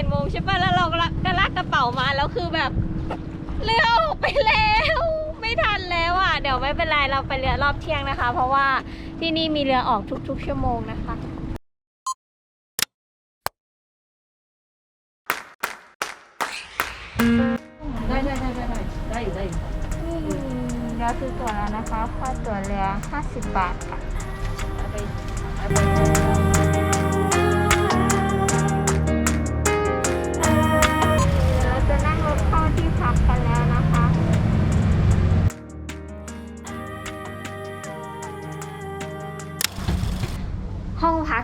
็ดโมงใช่ป่ะแล้วเราก็ลากก็ลากระเป๋ามาแล้วคือแบบเรือออกไปแล้ว ไม่ทันแล้วอะเดี๋ยวไม่เป็นไรเราไปเรือรอบเที่ยงนะคะ เพราะว่าที่นี่มีเรือออกทุก ๆ ชั่วโมงนะคะได้ได้ได้ได้ได้ได้อยู่ได้อยู่เรือคือตั๋วแล้วนะคะค่าตั๋วเรือ50 บาทค่ะไปไป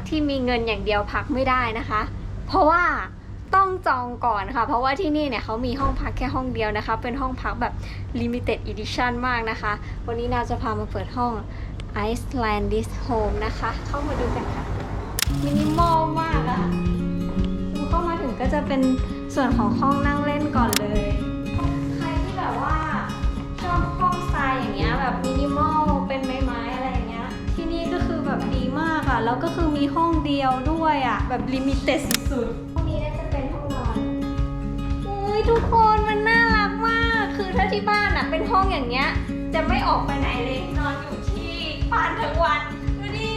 ที่มีเงินอย่างเดียวพักไม่ได้นะคะ เพราะว่าต้องจองก่อนค่ะ เพราะว่าที่นี่เนี่ยเขามีห้องพักแค่ห้องเดียวนะคะ เป็นห้องพักแบบ limited edition มากนะคะ วันนี้นาจะพามาเปิดห้อง Icelandis Home นะคะ เข้ามาดูกันค่ะ มินิมอลมากอะดูเข้ามาถึงก็จะเป็นส่วนของห้องนั่งเล่นก่อนเลย แล้วก็คือมีห้องเดียวด้วยอะแบบลิมิเต็ดสุดๆห้องนี้น่าจะเป็นห้องนอนอุ้ยทุกคนมันน่ารักมาก คือถ้าที่บ้านอะเป็นห้องอย่างเงี้ย จะไม่ออกไปไหนเลยนอนอยู่ที่บ้านทั้งวันดูดิ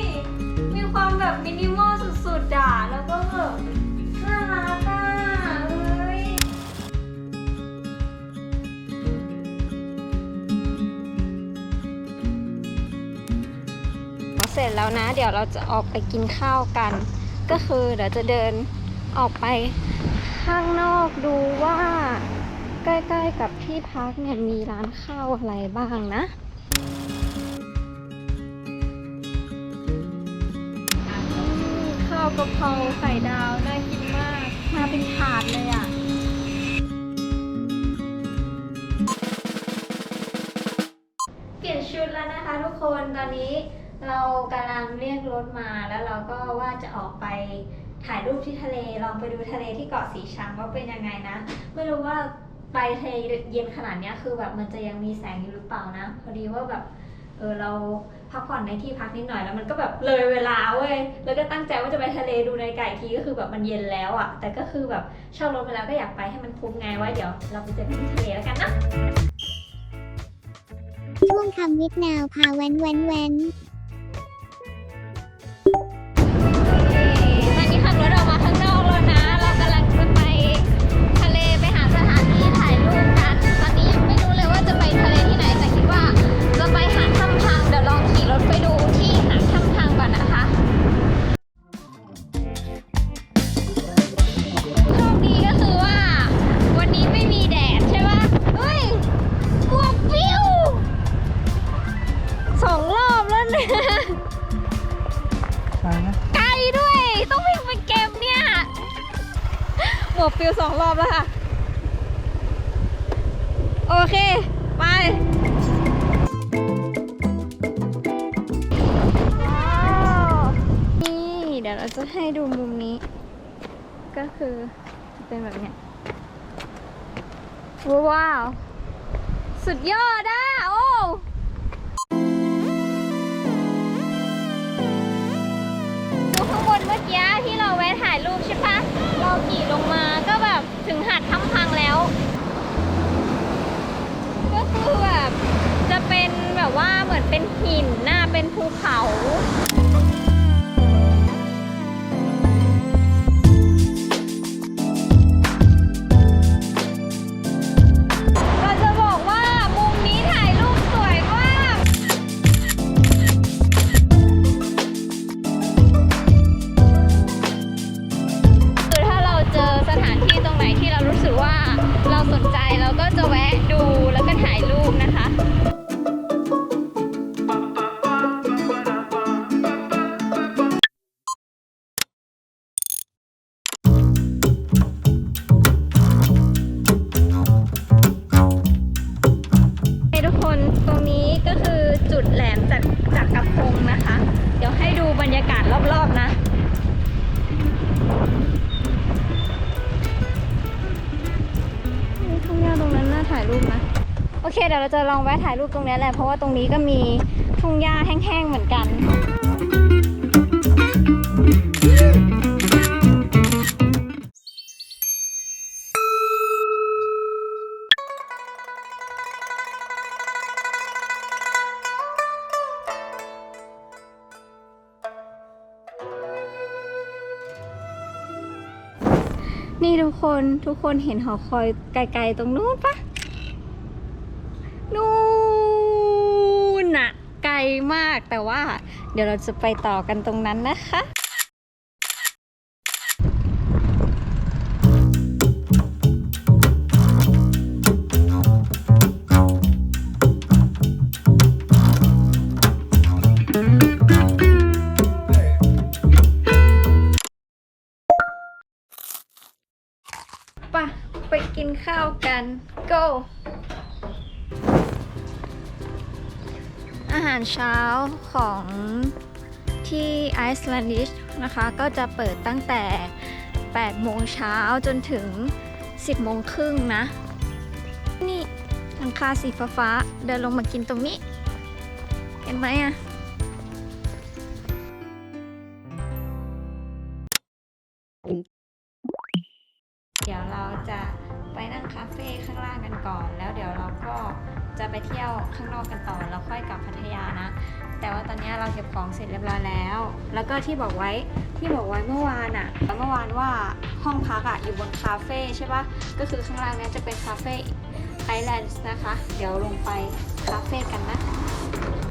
มีความแบบมินิมอลสุดๆอะแล้วก็แบบ ร็จแล้วนะ เดี๋ยวเราจะออกไปกินข้าวกัน ก็คือเดี๋ยวจะเดินออกไปข้างนอกดูว่า ใกล้ๆกับที่พักเนี่ยมีร้านข้าวอะไรบ้างนะข้าวกะเพราไข่ดาวน่ากินมาก มาเป็นถาดเลยอะเปลี่ยนชุดแล้วนะคะทุกคนตอนนี้ เรากำลังเรียกรถมาแล้วเราก็ว่าจะออกไปถ่ายรูปที่ทะเลลองไปดูทะเลที่เกาะสีชังว่าเป็นยังไงนะ ไม่รู้ว่าไปทะเลเย็นขนาดนี้คือแบบมันจะยังมีแสงอยู่หรือเปล่านะ พอดีว่าแบบเออเราพักผ่อนในที่พักนิดหน่อยแล้วมันก็แบบเลยเวลาเว้ยแล้วก็ตั้งใจว่าจะไปทะเลดูในไก่ทีก็คือแบบมันเย็นแล้วอะ่ะ แต่ก็คือแบบเช่ารถไปแล้วก็อยากไปให้มันคุ้มไงไว้เดี๋ยวเราไปเจอกันที่ทะเลแล้วกันนะช่วงคำวิทนาวพาแว้นแว้นแว้นตอน ฟิวสองรอบแล้วค่ะ โอเค ไปนี่เดี๋ยวเราจะให้ดูมุมนี้ ก็คือจะเป็นแบบเนี้ยว้าว สุดยอดอะโอ้ กี้ที่เราแวะถ่ายรูปใช่ปะเราขี่ลงมาก็แบบถึงหาดถ้ำพังแล้ว ก็คือแบบจะเป็นแบบว่าเหมือนเป็นหินหน้าเป็นภูเขาานที่ตรงไหนที่เรารู้สึกว่าเราสนใจเราก็จะแวะดูแล้วก็ถ่ายรูปนะคะ โอเคเดี๋ยวเราจะลองแวะถ่ายรูปตรงนี้แหละ เพราะว่าตรงนี้ก็มีทุ่งหญ้าแห้งๆเหมือนกันนี่ทุกคนทุกคนเห็นหอคอยไกลๆตรงนู้นปะ มาก แต่ว่าเดี๋ยวเราจะไปต่อกันตรงนั้นนะคะปะไปกินข้าวกัน go หารเช้าของที่ไอซ์แลนดิชนะคะ ก็จะเปิดตั้งแต่ 8 โมงเช้าจนถึง 10 โมงครึ่งนะ นี่หลังคาสีฟ้า เดินลงมากินตรงนี้ เห็นไหมอะ ไปนั่งคาเฟ่ข้างล่างกันก่อน แล้วเดี๋ยวเราก็จะไปเที่ยวข้างนอกกันต่อแล้วค่อยกลับพัทยานะ แต่ว่าตอนนี้เราเก็บของเสร็จเรียบร้อยแล้ว แล้วก็ที่บอกไว้ที่บอกไว้เมื่อวานอะเมื่อวานว่าห้องพักอะอยู่บนคาเฟ่ใช่ปะก็คือข้างล่างเนี้ยจะเป็นคาเฟ่ไอแลนด์นะคะ เดี๋ยวลงไปคาเฟ่กันนะ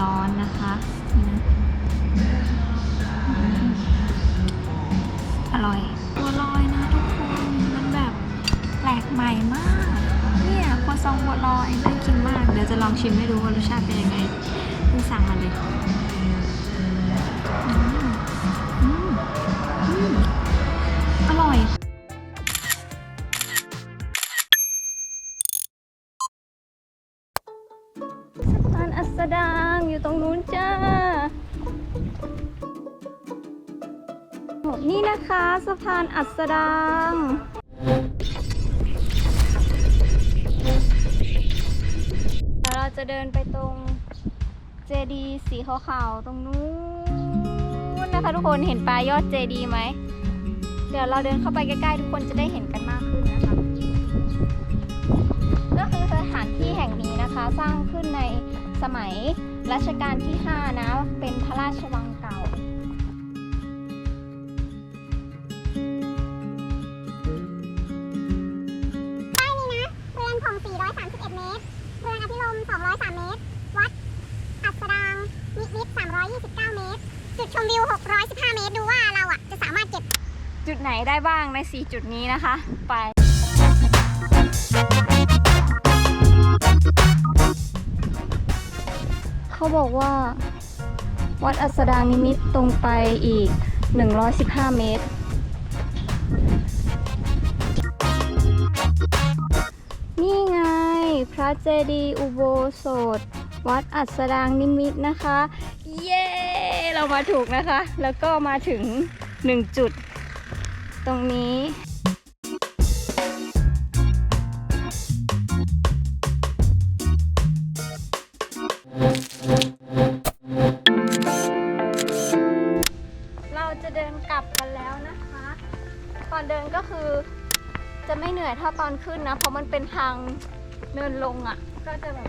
ร้อนนะคะนี่นะอืมอร่อยบัวลอยนะทุกคนมันแบบแปลกใหม่มาก เนี่ยครัวซองบัวลอยน่ากินมาก เดี๋ยวจะลองชิมให้ดูว่ารสชาติเป็นยังไงเพิ่งสั่งมาเลย นี่นะคะสะพานอัสดางเดี๋ยวเราจะเดินไปตรงเจดีสีขาวๆตรงนู้นนะคะ ทุกคนเห็นปลายยอดเจดีไหม เดี๋ยวเราเดินเข้าไปใกล้ๆ ทุกคนจะได้เห็นกันมากขึ้นนะคะ ก็คือสถานที่แห่งนี้นะคะ สร้างขึ้นในสมัยรัชกาลที่ 5 นะ เป็นพระราชวัง ภิรมย์203เมตร วัดอัสดางนิมิต329เก้าเมตร จุดชมวิว615เมตร ดูว่าเราอะ จะสามารถเก็บจุดไหนได้บ้างใน4จุดนี้นะคะ ไปเขาบอกว่า วัดอัสดางนิมิตตรงไปอีก 115 เมตร เจดีย์อุโบสถ วัดอัสดางนิมิตนะคะ เย้ เรามาถูกนะคะ แล้วก็มาถึง 1 จุด ตรงนี้เราจะเดินกลับกันแล้วนะคะตอนเดินก็คือจะไม่เหนื่อยเท่าตอนขึ้นนะ เพราะมันเป็นทาง เนินลงอะ ก็จะแบบ